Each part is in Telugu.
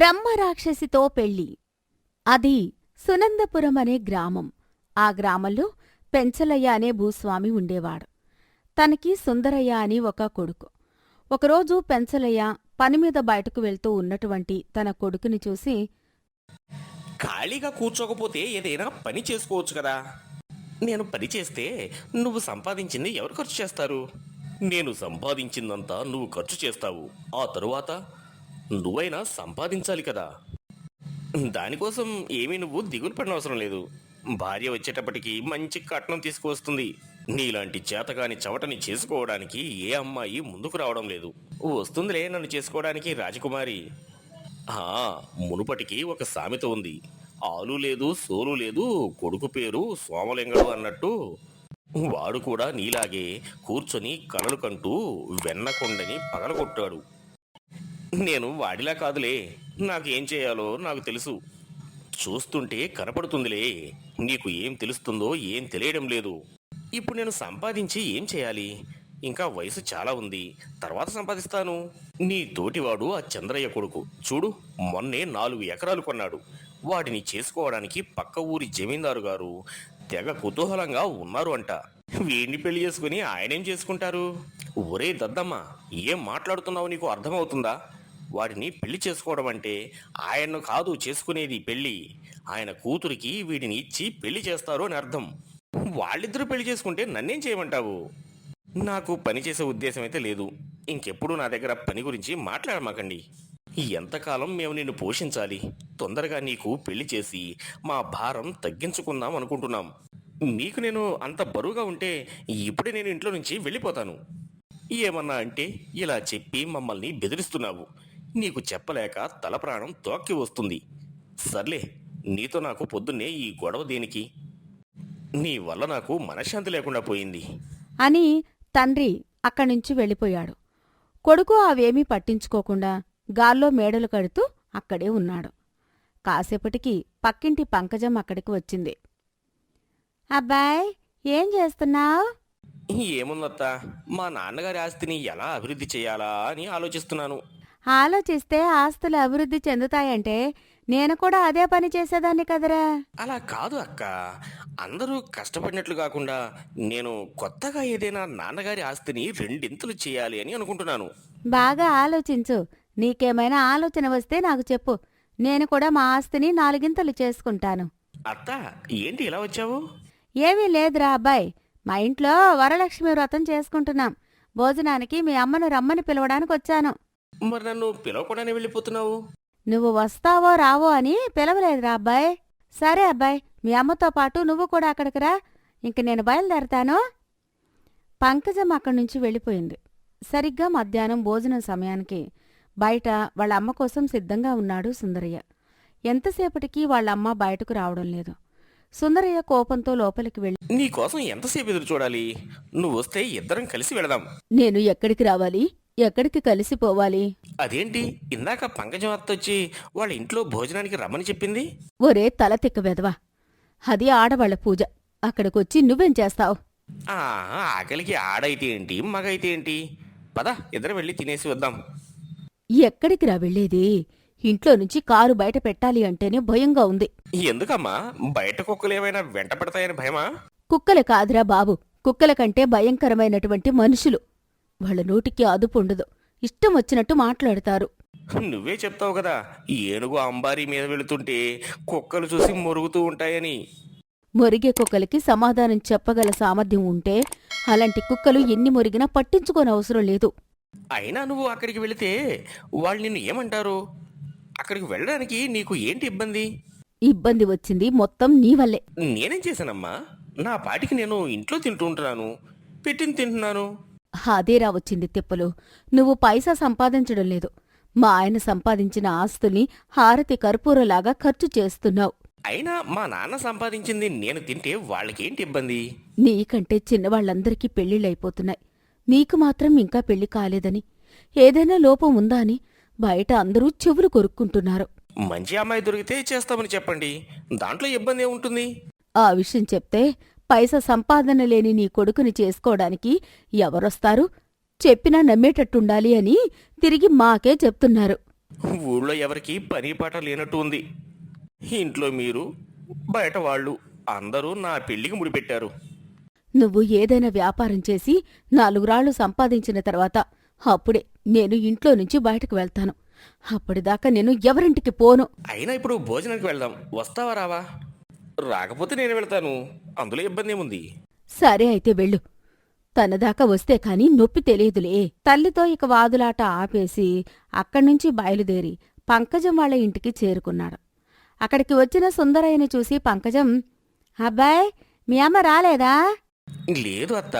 బ్రహ్మరాక్షసితో పెళ్ళి. అది సునందపురం అనే గ్రామం. ఆ గ్రామంలో పెంచలయ్య అనే భూస్వామి ఉండేవాడు. తనకి సుందరయ్య అని ఒక కొడుకు. ఒకరోజు పెంచలయ్య పనిమీద బయటకు వెళ్తూ ఉన్నటువంటి తన కొడుకుని చూసి ఖాళీగా కూర్చోకపోతే ఏదైనా పని చేసుకోవచ్చు కదా. నేను పని చేస్తే నువ్వు సంపాదించింది ఎవరు ఖర్చు చేస్తారు? నేను సంపాదించిందంతా నువ్వు ఖర్చు చేస్తావు. ఆ తరువాత నువ్వైనా సంపాదించాలి కదా. దానికోసం ఏమీ నువ్వు దిగులు పడనవసరం లేదు. భార్య వచ్చేటప్పటికి మంచి కట్నం తీసుకువస్తుంది. నీలాంటి చేతగాని చవటని చేసుకోవడానికి ఏ అమ్మాయి ముందుకు రావడం లేదు. వస్తుందిలే నన్ను చేసుకోవడానికి రాజకుమారి. ఆ, మునుపటికి ఒక సామెత ఉంది. ఆలు లేదు సోలు లేదు కొడుకు పేరు సోమలింగడు అన్నట్టు. వాడు కూడా నీలాగే కూర్చొని కలలు కంటూ వెన్నకొండని పగలగొట్టాడు. నేను వాడిలా కాదులే. నాకు ఏం చేయాలో నాకు తెలుసు. చూస్తుంటే కనపడుతుందిలే. నీకు ఏం తెలుస్తుందో ఏం తెలియడం లేదు. ఇప్పుడు నేను సంపాదించి ఏం చేయాలి? ఇంకా వయసు చాలా ఉంది. తర్వాత సంపాదిస్తాను. నీ తోటివాడు ఆ చంద్రయ్య కొడుకు. చూడు మొన్నే నాలుగు ఎకరాలు కొన్నాడు. వాటిని చేసుకోవడానికి పక్క ఊరి జమీందారు గారు తెగ కుతూహలంగా ఉన్నారు అంట. వీడిని పెళ్ళి చేసుకుని ఆయనేం చేసుకుంటారు? ఒరే దద్దమ్మ ఏం మాట్లాడుతున్నావు నీకు? అర్థమవుతుందా? వాడిని పెళ్ళి చేసుకోవడం అంటే ఆయన్ను కాదు చేసుకునేది పెళ్ళి. ఆయన కూతురికి వీడిని ఇచ్చి పెళ్ళి చేస్తారు అని అర్థం. వాళ్ళిద్దరూ పెళ్ళి చేసుకుంటే నన్నేం చేయమంటావు? నాకు పని చేసే ఉద్దేశం అయితే లేదు. ఇంకెప్పుడు నా దగ్గర పని గురించి మాట్లాడమాకండి. ఎంతకాలం మేము నిన్ను పోషించాలి? తొందరగా నీకు పెళ్ళి చేసి మా భారం తగ్గించుకుందాం అనుకుంటున్నాం. నీకు నేను అంత బరువుగా ఉంటే ఇప్పుడే నేను ఇంట్లో నుంచి వెళ్ళిపోతాను. ఏమన్నా అంటే ఇలా చెప్పి మమ్మల్ని బెదిరిస్తున్నావు. నీకు చెప్పలేక తల ప్రాణం తోక్కి వస్తుంది. సర్లే నీతో నాకు పొద్దున్నే ఈ గొడవ దేనికి? నీ వల్ల నాకు మనశ్శాంతి లేకుండా పోయింది. అని తండ్రి అక్కడ్నుంచి వెళ్ళిపోయాడు. కొడుకు అవేమీ పట్టించుకోకుండా గాల్లో మేడలు కడుతూ అక్కడే ఉన్నాడు. కాసేపటికి పక్కింటి పంకజం అక్కడికి వచ్చింది. అబ్బాయ్ ఏం చేస్తున్నావ్? ఏముందత్త మా నాన్నగారి ఆస్తిని ఎలా అభివృద్ధి చేయాలా అని ఆలోచిస్తున్నాను. ఆలోచిస్తే ఆస్తులు అభివృద్ధి చెందుతాయంటే నేను కూడా అదే పని చేసేదాన్ని కదరా. అలా కాదు అక్క. అందరూ కష్టపడినట్లు కాకుండా నేను కొత్తగా ఏదైనా నాన్నగారి ఆస్తిని రెండింతలు చేయాలి అని అనుకుంటున్నాను. బాగా ఆలోచించు. నీకేమైనా ఆలోచన వస్తే నాకు చెప్పు. నేను కూడా మా ఆస్తిని నాలుగింతలు చేసుకుంటాను. అత్త ఏంటి ఇలా వచ్చావు? ఏమీ లేదురా అబ్బాయ్. మా ఇంట్లో వరలక్ష్మి వ్రతం చేసుకుంటున్నాం. భోజనానికి మీ అమ్మను రమ్మని పిలవడానికి వచ్చాను. మరి నన్ను పిలవకుండానే వెళ్ళిపోతున్నావు? నువ్వు వస్తావో రావో అని పిలవలేదురా అబ్బాయ్. సరే అబ్బాయ్ మీ అమ్మతో పాటు నువ్వు కూడా అక్కడికి రా. ఇంక నేను బయలుదేరతాను. పంకజం అక్కడి నుంచి వెళ్ళిపోయింది. సరిగ్గా మధ్యాహ్నం భోజనం సమయానికి బయట వాళ్ళ అమ్మ కోసం సిద్ధంగా ఉన్నాడు సుందరయ్య. ఎంతసేపటికి వాళ్ళ అమ్మ బయటకు రావడం లేదు. సుందరయ్య కోపంతో లోపలికి వెళ్ళి నీ కోసం ఎంతసేపు ఎదురు చూడాలి? నువ్వు వస్తే ఇద్దరం కలిసి వెళదాం. నేను ఎక్కడికి రావాలి? ఎక్కడికి కలిసిపోవాలి? అదేంటి? ఇందాక పంకజం అత్త వచ్చి వాళ్ళ ఇంట్లో భోజనానికి రమ్మని చెప్పింది? ఒరే తల తిక్క వెదవా అది ఆడవాళ్ళ పూజ. అక్కడికొచ్చి నువ్వేం చేస్తావు? ఆ ఆకలికి ఆడైతే ఏంటి మగైతే ఏంటి? పద ఇద్దరం వెళ్ళి తినేసి వద్దాం. ఎక్కడికి రా వెళ్ళేది? ఇంట్లో నుంచి కారు బయట పెట్టాలి అంటేనే భయంగా ఉంది. ఎందుకమ్మా? బయట కుక్కలు ఏమైనా వెంట పడతాయని భయమా? కుక్కలు కాదురా బాబు. కుక్కల కంటే భయంకరమైనటువంటి మనుషులు. వాళ్ళ నోటికి అదుపు ఉండదు. ఇష్టం వచ్చినట్టు మాట్లాడతారు. నువ్వే చెప్తావు కదా ఏనుగు అంబారీ మీద వెళుతుంటే కుక్కలు చూసి మురుగుతూ ఉంటాయని. మొరిగే కుక్కలకి సమాధానం చెప్పగల సామర్థ్యం ఉంటే అలాంటి కుక్కలు ఎన్ని మొరిగినా పట్టించుకోనవసరం లేదు. అయినా నువ్వు అక్కడికి వెళితే వాళ్ళు నిన్ను ఏమంటారు? అక్కడికి వెళ్ళడానికి నీకు ఏంటి ఇబ్బంది? ఇబ్బంది వచ్చింది మొత్తం నీ వల్లే. నేనేం చేశానమ్మా? నా పాటికి నేను ఇంట్లో తింటూ ఉంటున్నాను. పెట్టింది తింటున్నాను. అదేరా వచ్చింది తిప్పలు. నువ్వు పైసా సంపాదించడం లేదు. మా ఆయన సంపాదించిన ఆస్తుల్ని హారతి కర్పూరలాగా ఖర్చు చేస్తున్నావు. అయినా మా నాన్న సంపాదించింది నేను తింటే వాళ్ళకేంటి ఇబ్బంది? నీకంటే చిన్నవాళ్ళందరికీ పెళ్ళిళ్ళైపోతున్నాయి నీకు మాత్రం ఇంకా పెళ్ళి కాలేదని. ఏదైనా లోపం ఉందా అని బయట అందరూ చెవులు కొరుక్కుంటున్నారు. మంచి అమ్మాయి దొరికితే చేస్తామని చెప్పండి. దాంట్లో ఇబ్బంది ఏముంటుంది? ఆ విషయం చెప్తే పైసా సంపాదన లేని నీ కొడుకుని చేసుకోవడానికి ఎవరొస్తారు? చెప్పినా నమ్మేటట్టుండాలి అని తిరిగి మాకే చెప్తున్నారు. ఊళ్ళో ఎవరికి పని పాట లేనట్టు ఉంది. ఇంట్లో మీరు బయట వాళ్ళు అందరూ నా పెళ్ళికి ముడిపెట్టారు. నువ్వు ఏదైనా వ్యాపారం చేసి నాలుగు రాళ్ళు సంపాదించిన తర్వాత అప్పుడే నేను ఇంట్లో నుంచి బయటకు వెళ్తాను. అప్పటిదాకా నేను ఎవరింటికి పోను. అయినా ఇప్పుడు భోజనానికి వెళ్దాం. వస్తావా రావా? రాకపోతే నేను వెళ్తాను. అందులో ఇబ్బంది ఏముంది? సరే అయితే వెళ్ళు. తనదాకా వస్తే కాని నొప్పి తెలియదులే. తల్లితో ఇక వాదులాట ఆపేసి అక్కడ్నుంచి బయలుదేరి పంకజం వాళ్ళ ఇంటికి చేరుకున్నాడు. అక్కడికి వచ్చిన సుందరయ్యని చూసి పంకజం అబ్బాయ్ మీ అమ్మ రాలేదా? లేదు అత్త.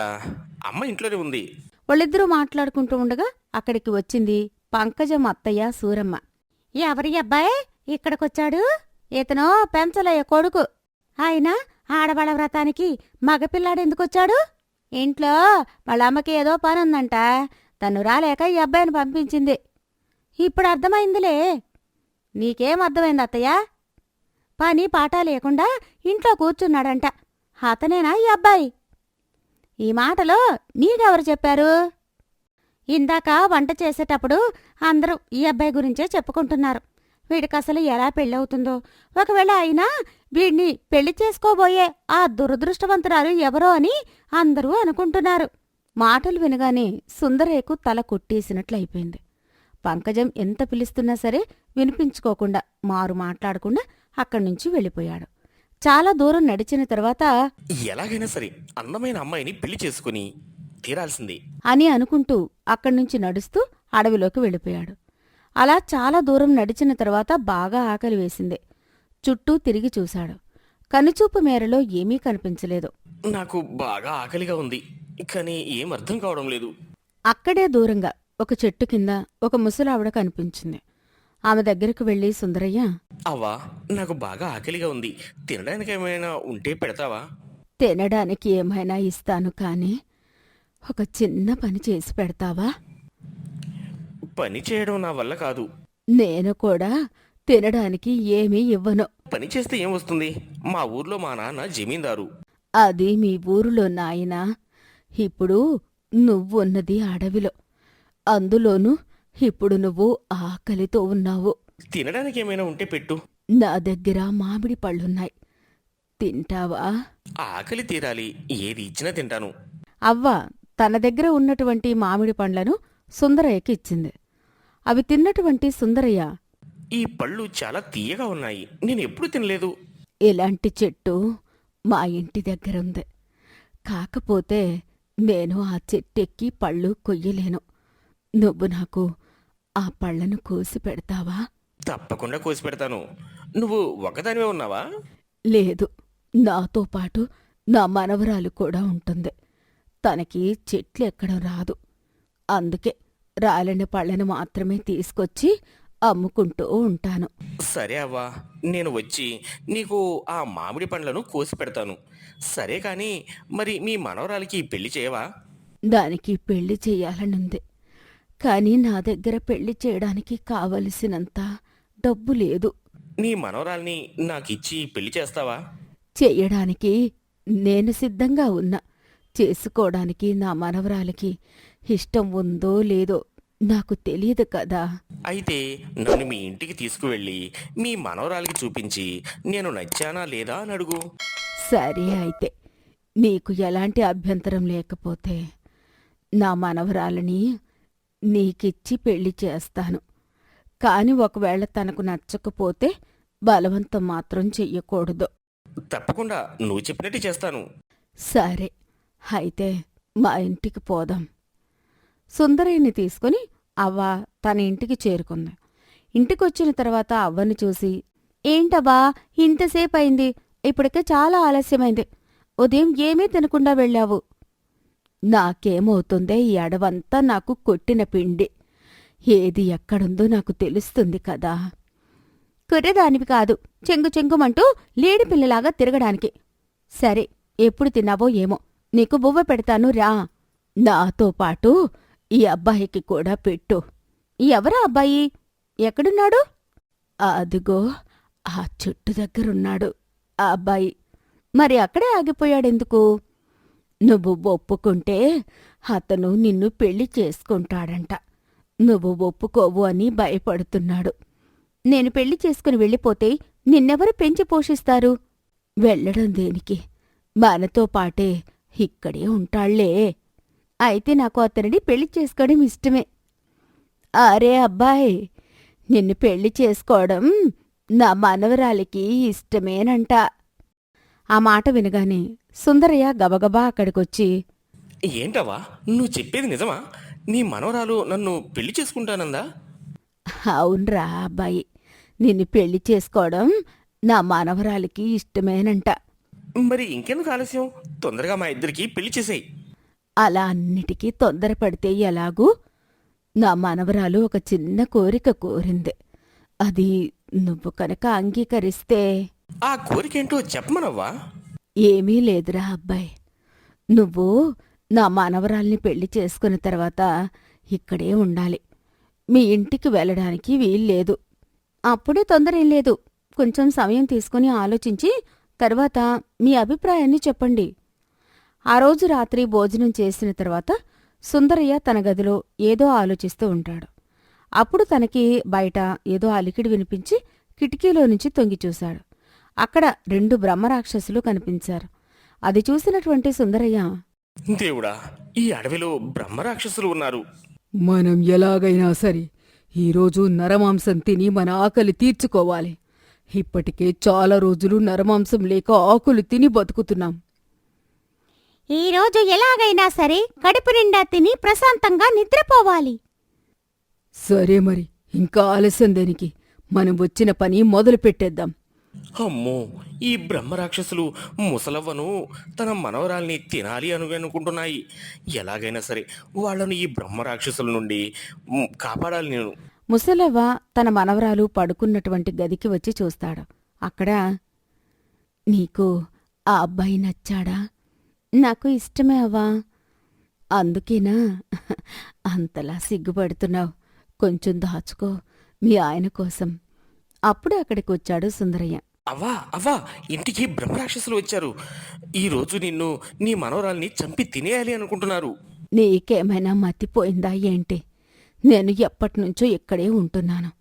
అమ్మ ఇంట్లోనే ఉంది. వాళ్ళిద్దరూ మాట్లాడుకుంటూ ఉండగా అక్కడికి వచ్చింది పంకజం అత్తయ్య సూరమ్మ. ఎవరి అబ్బాయ్? ఇక్కడికొచ్చాడు? ఇతను పెంచలయ్య కొడుకు. ఆయన ఆడవాళ్ళ వ్రతానికి మగపిల్లాడు ఎందుకొచ్చాడు ఇంట్లో వాళ్ళ అమ్మకి ఏదో పనుందంట. తను రాలేక ఈ అబ్బాయిని పంపించింది. ఇప్పుడు అర్థమైందిలే. నీకేం అర్థమైంది అత్తయ్య? పని పాట లేకుండా ఇంట్లో కూర్చున్నాడంట. అతనేనా ఈ అబ్బాయి? ఈ మాటలో నీకెవరు చెప్పారు? ఇందాక వంట చేసేటప్పుడు అందరూ ఈ అబ్బాయి గురించే చెప్పుకుంటున్నారు. వీడికి అసలు ఎలా పెళ్ళవుతుందో. ఒకవేళ అయినా వీడిని పెళ్ళి చేసుకోబోయే ఆ దురదృష్టవంతురాలు ఎవరో అని అందరూ అనుకుంటున్నారు. మాటలు వినగానే సుందరేకు తల కొట్టేసినట్లయిపోయింది పంకజం ఎంత పిలుస్తున్నా సరే వినిపించుకోకుండా మారు మాట్లాడకుండా అక్కడి నుంచి వెళ్ళిపోయాడు. చాలా దూరం నడిచిన తర్వాత ఎలాగైనా సరే అందమైన అమ్మాయిని పెళ్ళి చేసుకుని తీరాల్సిందే. అని అనుకుంటూ అక్కడి నుంచి నడుస్తూ అడవిలోకి వెళ్ళిపోయాడు. అలా చాలా దూరం నడిచిన తర్వాత బాగా ఆకలి వేసింది. చుట్టూ తిరిగి చూశాడు. కనుచూపు మేరలో ఏమీ కనిపించలేదు. నాకు బాగా ఆకలిగా ఉంది. కానీ ఏం అర్థం కావడం లేదు. అక్కడే దూరంగా ఒక చెట్టు కింద ఒక ముసలావిడ కనిపించింది. ఆమె దగ్గరకు వెళ్ళి సుందరయ్య. అవ్వా నాకు బాగా ఆకలిగా ఉంది. తినడానికి ఏమైనా ఉంటే పెడతావా? తినడానికి ఏమైనా ఇస్తాను కాని ఒక చిన్న పని చేసి పెడతావా? పని చేయడం నా వల్ల కాదు. నేను కూడా తినడానికి ఏమీ ఇవ్వను. పని చేస్తే ఏం వస్తుంది? మా ఊర్లో మా నాన్న జమీందారు. అది మీ ఊరిలో నాయనా. ఇప్పుడు నువ్వున్నది అడవిలో. అందులోనూ ఇప్పుడు నువ్వు ఆకలితో ఉన్నావు. తినడానికి ఏమైనా ఉంటే పెట్టు. నా దగ్గర మామిడి పళ్ళున్నాయి. తింటావా? ఆకలి తీరాలి. ఏది ఇచ్చినా తింటాను. అవ్వ తన దగ్గర ఉన్నటువంటి మామిడి పండ్లను సుందరయ్యకి ఇచ్చింది. అవి తిన్నటువంటి సుందరయ్య. ఈ పళ్ళు చాలా తీయగా ఉన్నాయి. నేను ఎప్పుడు తినలేదు. ఇలాంటి చెట్టు? మా ఇంటి దగ్గర ఉంది కాకపోతే నేను ఆ చెట్టెక్కి పళ్ళు కొయ్యలేను. నువ్వు నాకు ఆ పళ్ళను కోసి పెడతావా? తప్పకుండా కోసి పెడతాను. నువ్వు ఒకదానివే ఉన్నావా? లేదు. నాతో పాటు నా మనవరాలు కూడా ఉంటుంది. తనకి చెట్లు ఎక్కడం రాదు. అందుకే రాలిన పళ్ళను మాత్రమే తీసుకొచ్చి అమ్ముకుంటూ ఉంటాను. సరే అవ్వా నేను వచ్చి నీకు ఆ మామిడి పండ్లను కోసి పెడతాను. సరే కానీ మరి మీ మనవరాలికి పెళ్ళి చేయవా? దానికి పెళ్ళి చెయ్యాలనుంది కాని నా దగ్గర పెళ్ళి చేయడానికి కావలసినంత డబ్బు లేదు. నీ మనవరాల్ని నాకిచ్చి పెళ్ళి చేస్తావా? చెయ్యడానికి నేను సిద్ధంగా ఉన్నా. చేసుకోవడానికి నా మనవరాలికి ఇష్టం ఉందో లేదో నాకు తెలియదు కదా. అయితే నన్ను మీ ఇంటికి తీసుకువెళ్ళి మీ మనవరాలికి చూపించి నేను నచ్చానా లేదా అని అడుగు. సరే అయితే నీకు ఎలాంటి అభ్యంతరం లేకపోతే నా మనవరాలని నీకిచ్చి పెళ్ళి చేస్తాను. కాని ఒకవేళ తనకు నచ్చకపోతే బలవంతం మాత్రం చెయ్యకూడదు. తప్పకుండా నువ్వు చెప్పినట్టు చేస్తాను. సరే అయితే మా ఇంటికి పోదాం. సుందరయ్యని తీసుకుని అవ్వ తన ఇంటికి చేరుకుంది. ఇంటికొచ్చిన తర్వాత అవ్వని చూసి ఏంటవ్వా ఇంతసేపు అయింది ఇప్పటికే చాలా ఆలస్యమైంది. ఉదయం ఏమీ తినకుండా వెళ్ళావు? నాకేమవుతుందే ఈ అడవంతా నాకు కొట్టిన పిండి. ఏది ఎక్కడుందో నాకు తెలుస్తుంది కదా. కుర్రదానివి కాదు చెంగు చెంగుమంటూ లేడి పిల్లలాగా తిరగడానికి. సరే ఎప్పుడు తిన్నావో ఏమో నీకు బువ్వ పెడతాను రా. నాతో పాటు ఈ అబ్బాయికి కూడా పెట్టు. ఎవరా అబ్బాయి? ఎక్కడున్నాడు? అదిగో ఆ చెట్టు దగ్గరున్నాడు ఆ అబ్బాయి. మరి అక్కడే ఆగిపోయాడెందుకు? నువ్వు ఒప్పుకుంటే అతను నిన్ను పెళ్ళి చేసుకుంటాడంట. నువ్వు ఒప్పుకోవు అని భయపడుతున్నాడు. నేను పెళ్ళి చేసుకుని వెళ్ళిపోతే నిన్నెవరు పెంచి పోషిస్తారు? వెళ్ళడం దేనికి? మనతో పాటే ఇక్కడే ఉంటాళ్ళే. అయితే నాకు అతనిని పెళ్ళి చేసుకోవడం ఇష్టమే. అరే అబ్బాయి నిన్ను పెళ్ళి చేసుకోవడం నా మనవరాలికి ఇష్టమేనంట. ఆ మాట వినగానే సుందరయ్య గబగబా అక్కడికొచ్చి ఏంటవ్వా నువ్వు చెప్పేది నిజమా? నీ మనవరాలు నన్ను పెళ్ళి చేసుకుంటానందా? అవునరా అబ్బాయి నిన్ను పెళ్ళి చేసుకోవడం నా మనవరాలికి ఇష్టమేనంట. మరి ఇంకెందుకు ఆలస్యం? తొందరగా మా ఇద్దరికి పెళ్ళి చేసేయి. అలా అన్నిటికీ తొందరపడితే ఎలాగూ? నా మనవరాలు ఒక చిన్న కోరిక కోరింది. అది నువ్వు కనుక అంగీకరిస్తే. ఆ కోరికేంటో చెప్పమనవ్వా? ఏమీ లేదురా అబ్బాయి. నువ్వు నా మనవరాల్ని పెళ్ళి చేసుకున్న తర్వాత ఇక్కడే ఉండాలి. మీ ఇంటికి వెళ్ళడానికి వీల్లేదు. అప్పుడే తొందర ఏం లేదు. కొంచెం సమయం తీసుకుని ఆలోచించి తర్వాత మీ అభిప్రాయాన్ని చెప్పండి. ఆ రోజు రాత్రి భోజనం చేసిన తర్వాత సుందరయ్య తన గదిలో ఏదో ఆలోచిస్తూ ఉంటాడు. అప్పుడు తనకి బయట ఏదో అలికిడి వినిపించి కిటికీలో నుంచి తొంగి చూశాడు. అక్కడ రెండు బ్రహ్మరాక్షసులు కనిపించారు. అది చూసినటువంటి సుందరయ్య దేవుడా ఈ అడవిలో బ్రహ్మరాక్షసులు ఉన్నారు. మనం ఎలాగైనా సరే ఈరోజు నరమాంసం తిని మన ఆకలి తీర్చుకోవాలి. ఇప్పటికే చాలా రోజులు నరమాంసం లేక ఆకులు తిని బతుకుతున్నాం. ఈరోజు ఎలాగైనా సరే కడుపు నిండా తిని ప్రశాంతంగా నిద్రపోవాలి. సరే మరి ఇంకా ఆలస్యం దేనికి? మనం వచ్చిన పని మొదలు పెట్టేద్దాం. అమ్మో ఈ బ్రహ్మరాక్షసులు ముసలవ్వను తన మనవరాల్ని తినాలి అని అనుకుంటున్నాయి ఎలాగైనా సరే వాళ్ళను ఈ బ్రహ్మరాక్షసుల నుండి మ్, కాపాడాలి నేను. ముసలవ్వ తన మనవరాలు పడుకున్నటువంటి గదికి వచ్చి చూస్తాడు. అక్కడ నీకు ఆ అబ్బాయి నచ్చాడా? నాకు ఇష్టమే అవ్వా. అందుకేనా? అంతలా సిగ్గుపడుతున్నావు. కొంచెం దాచుకో మీ ఆయన కోసం. అప్పుడు అక్కడికి వచ్చాడు సుందరయ్య. అవ్వా అవ్వా ఇంటికి బ్రహ్మరాక్షసులు వచ్చారు. ఈ రోజు నిన్ను నీ మనవరాల్ని చంపి తినేయాలి అనుకుంటున్నారు. నీకేమైనా మతిపోయిందా ఏంటి? నేను ఎప్పటినుంచో ఇక్కడే ఉంటున్నాను.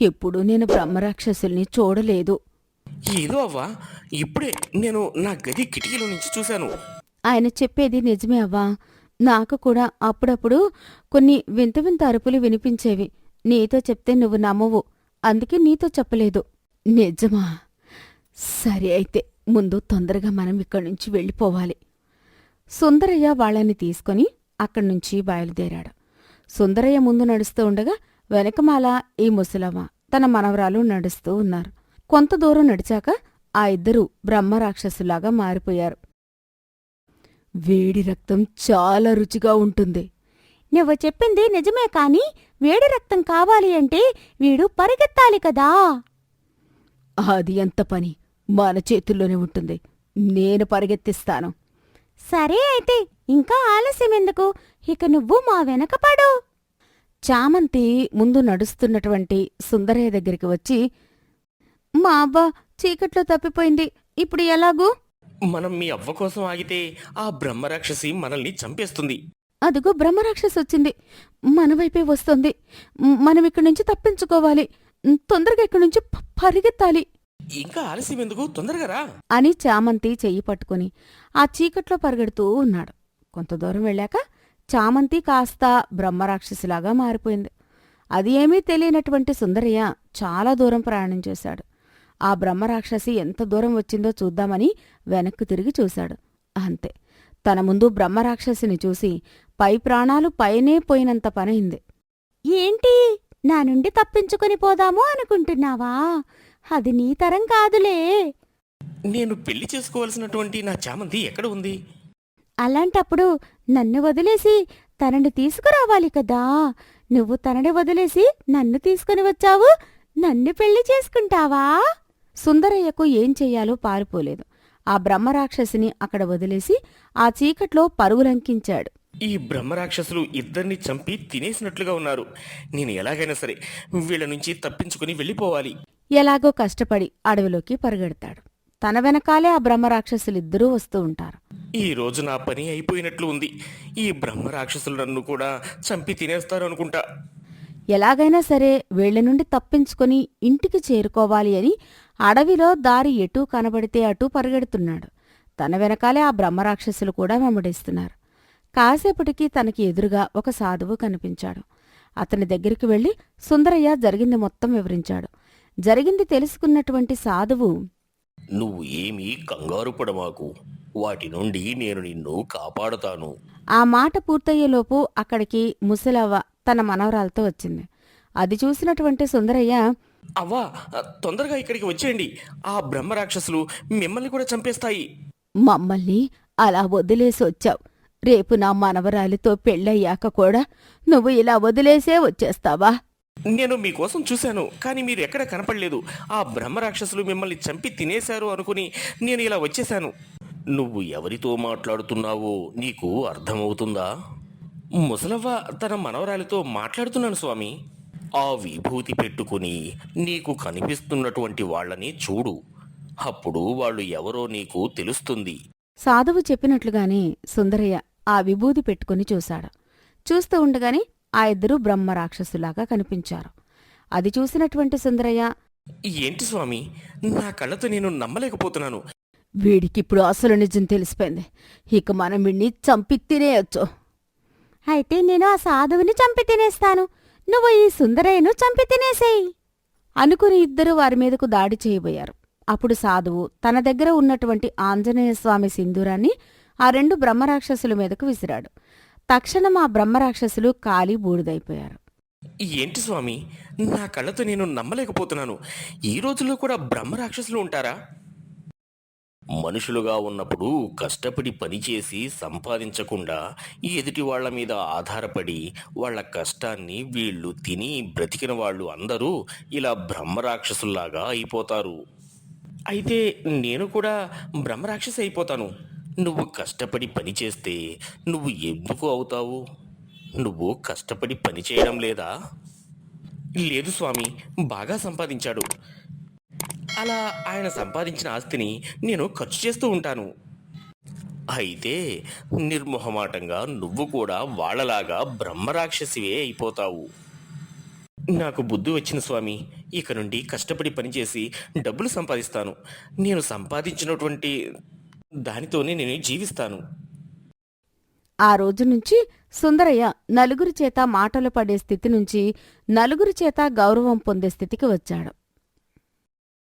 ఎప్పుడూ నేను బ్రహ్మరాక్షసుల్ని చూడలేదు. ఏదో అవ్వా ఇప్పుడే నేను నా గది కిటికీలో నుంచి చూశాను. ఆయన చెప్పేది నిజమే అవ్వా. నాకు కూడా అప్పుడప్పుడు కొన్ని వింత వింత అరుపులు వినిపించేవి. నీతో చెప్తే నువ్వు నమ్మవు. అందుకే నీతో చెప్పలేదు. నిజమా? సరే అయితే ముందు తొందరగా మనం ఇక్కడి నుంచి వెళ్ళిపోవాలి. సుందరయ్య వాళ్ళని తీసుకొని అక్కడి నుంచి బయలుదేరాడు. సుందరయ్య ముందు నడుస్తూ ఉండగా వెనకమాల ఈ ముసలమ్మ తన మనవరాలు నడుస్తూ ఉన్నారు. కొంత దూరం నడిచాక ఆ ఇద్దరూ బ్రహ్మరాక్షసులాగా మారిపోయారు. వేడి రక్తం చాలా రుచిగా ఉంటుంది. నువ్వు చెప్పింది నిజమే కాని వేడి రక్తం కావాలి అంటే వీడు పరిగెత్తాలి కదా. అది ఎంత పని? మన చేతుల్లోనే ఉంటుంది. నేను పరిగెత్తిస్తాను. సరే అయితే ఇంకా ఆలస్యం ఎందుకు? ఇక నువ్వు మా వెనక పడు. చామంతి ముందు నడుస్తున్నటువంటి సుందరయ్య దగ్గరికి వచ్చి మా అబ్బా చీకట్లో తప్పిపోయింది. ఇప్పుడు ఎలాగూ? మనం మీ అవ్వ కోసం ఆగితే ఆ బ్రహ్మరాక్షసి మనల్ని చంపేస్తుంది. అదిగో బ్రహ్మరాక్షసి వచ్చింది. మన వైపే వస్తుంది. మనం ఇక్కడి నుంచి తప్పించుకోవాలి. తొందరగా ఇక్కడి నుంచి పరిగెత్తాలి. ఇంకా ఆలస్యం ఎందుకు? తొందరగా రా. అని చామంతి చెయ్యి పట్టుకుని ఆ చీకట్లో పరిగెడుతూ ఉన్నాడు. కొంత దూరం వెళ్ళాక చామంతి కాస్త బ్రహ్మరాక్షసిలాగా మారిపోయింది. అది ఏమీ తెలియనటువంటి సుందరయ్య చాలా దూరం ప్రయాణం చేశాడు. ఆ బ్రహ్మరాక్షసి ఎంత దూరం వచ్చిందో చూద్దామని వెనక్కు తిరిగి చూశాడు. అంతే. తన ముందు బ్రహ్మరాక్షసిని చూసి పై ప్రాణాలు పైనే పోయినంత పనైంది ఏంటి? నా నుండి తప్పించుకొని పోదాము అనుకుంటున్నావా? అది నీ తరం కాదులే. నేను పెళ్ళి చేసుకోవాల్సినటువంటి నా చామంతి ఎక్కడ ఉంది? అలాంటప్పుడు నన్ను వదిలేసి తనని తీసుకురావాలి కదా. నువ్వు తనని వదిలేసి నన్ను తీసుకుని వచ్చావు? నన్ను పెళ్ళి చేసుకుంటావా? సుందరయ్యకు ఏం చెయ్యాలో పారిపోలేదు. ఆ బ్రహ్మరాక్షసిని అక్కడ వదిలేసి ఆ చీకట్లో పరుగులంకించాడు. ఈ బ్రహ్మరాక్షసులు ఇద్దరిని చంపి తినేసినట్లుగా ఉన్నారు. నేను ఎలాగైనా సరే వీళ్ళ నుంచి తప్పించుకుని వెళ్ళిపోవాలి. ఎలాగో కష్టపడి అడవిలోకి పరిగెడతాడు. తన వెనకాలే ఆ బ్రహ్మరాక్షసులిద్దరూ వస్తూ ఉంటారు. ఈ రోజు నా పని అయిపోయినట్లు ఉంది. ఈ బ్రహ్మరాక్షసులు నన్ను కూడా చంపి తినేస్తారు అనుకుంటా ఎలాగైనా సరే వీళ్ళ నుండి తప్పించుకొని ఇంటికి చేరుకోవాలి అని అడవిలో దారి ఎటూ కనబడితే అటూ పరిగెడుతున్నాడు. తన వెనకాలే ఆ బ్రహ్మరాక్షసులు కూడా వెంబడిస్తున్నారు. కాసేపటికి తనకి ఎదురుగా ఒక సాధువు కనిపించాడు. అతని దగ్గరికి వెళ్ళి సుందరయ్య జరిగింది మొత్తం వివరించాడు. జరిగింది తెలుసుకున్నటువంటి సాధువు నువ్వు ఏమీ కంగారు పడమాకు. వాటి నుండి నేను నిన్ను కాపాడుతాను. ఆ మాట పూర్తయ్యేలోపు అక్కడికి ముసలవ్వ తన మనవరాలతో వచ్చింది. అది చూసినటువంటి సుందరయ్య అవ్వా తొందరగా ఇక్కడికి వచ్చేయండి. ఆ బ్రహ్మరాక్షసులు మిమ్మల్ని కూడా చంపేస్తాయి. మమ్మల్ని అలా వదిలేసి వచ్చావు. రేపు నా మనవరాలితో పెళ్ళయ్యాక కూడా నువ్వు ఇలా వదిలేసే వచ్చేస్తావా? నేను మీకోసం చూశాను కానీ మీరు ఎక్కడ కనపడలేదు. ఆ బ్రహ్మరాక్షసులు మిమ్మల్ని చంపి తినేశారు అనుకుని నేను ఇలా వచ్చేశాను. నువ్వు ఎవరితో మాట్లాడుతున్నావో నీకు అర్థమవుతుందా? ముసలవ్వ తన మనవరాలితో మాట్లాడుతున్నాను స్వామి. ఆ విభూతి పెట్టుకుని నీకు కనిపిస్తున్నటువంటి వాళ్ళని చూడు. అప్పుడు వాళ్ళు ఎవరో నీకు తెలుస్తుంది. సాధువు చెప్పినట్లుగానే సుందరయ్య ఆ విభూది పెట్టుకుని చూశాడు. చూస్తూ ఉండగానే ఆ ఇద్దరూ బ్రహ్మరాక్షసులాగా కనిపించారు. అది చూసినటువంటి సుందరయ్య ఏంటి స్వామి నా కళ్ళతో నేను నమ్మలేకపోతున్నాను. వీడికిప్పుడు అసలు నిజం తెలిసిపోయింది. ఇక మనం వీణ్ణి చంపి తినేయొచ్చు. అయితే నేను ఆ సాధువుని చంపి తినేస్తాను. నువ్వు ఈ సుందరయ్యను చంపి తినేసేయి. అనుకుని ఇద్దరు వారి మీదకు దాడి చేయబోయారు. అప్పుడు సాధువు తన దగ్గర ఉన్నటువంటి ఆంజనేయస్వామి సింధూరాన్ని ఆ రెండు బ్రహ్మరాక్షసుల మీదకు విసిరాడు. తక్షణం ఆ బ్రహ్మరాక్షసులు కాలి బూడిదైపోయారు. ఏంటి స్వామి? నా కళ్ళతో నేను నమ్మలేకపోతున్నాను. ఈ రోజుల్లో కూడా బ్రహ్మరాక్షసులు ఉంటారా? మనుషులుగా ఉన్నప్పుడు కష్టపడి పనిచేసి సంపాదించకుండా ఎదుటి వాళ్ళ మీద ఆధారపడి వాళ్ళ కష్టాన్ని వీళ్ళు తిని బ్రతికిన వాళ్ళు అందరూ ఇలా బ్రహ్మరాక్షసుల్లాగా అయిపోతారు. అయితే నేను కూడా బ్రహ్మరాక్షసి అయిపోతాను. నువ్వు కష్టపడి పని చేస్తే నువ్వు ఎందుకు అవుతావు? నువ్వు కష్టపడి పని చేయడం లేదా? లేదు స్వామి బాగా సంపాదించాడు. అలా ఆయన సంపాదించిన ఆస్తిని నేను ఖర్చు చేస్తూ ఉంటాను. అయితే నిర్మోహమాటంగా నువ్వు కూడా వాళ్ళలాగా బ్రహ్మరాక్షసివే అయిపోతావు. నాకు బుద్ధి వచ్చిన స్వామి ఇక నుండి కష్టపడి పనిచేసి డబ్బులు సంపాదిస్తాను. నేను సంపాదించినటువంటి దానితోనే నేను జీవిస్తాను. ఆ రోజు నుంచి సుందరయ్య నలుగురి చేత మాటలు పడే స్థితి నుంచి నలుగురి చేత గౌరవం పొందే స్థితికి వచ్చాడు.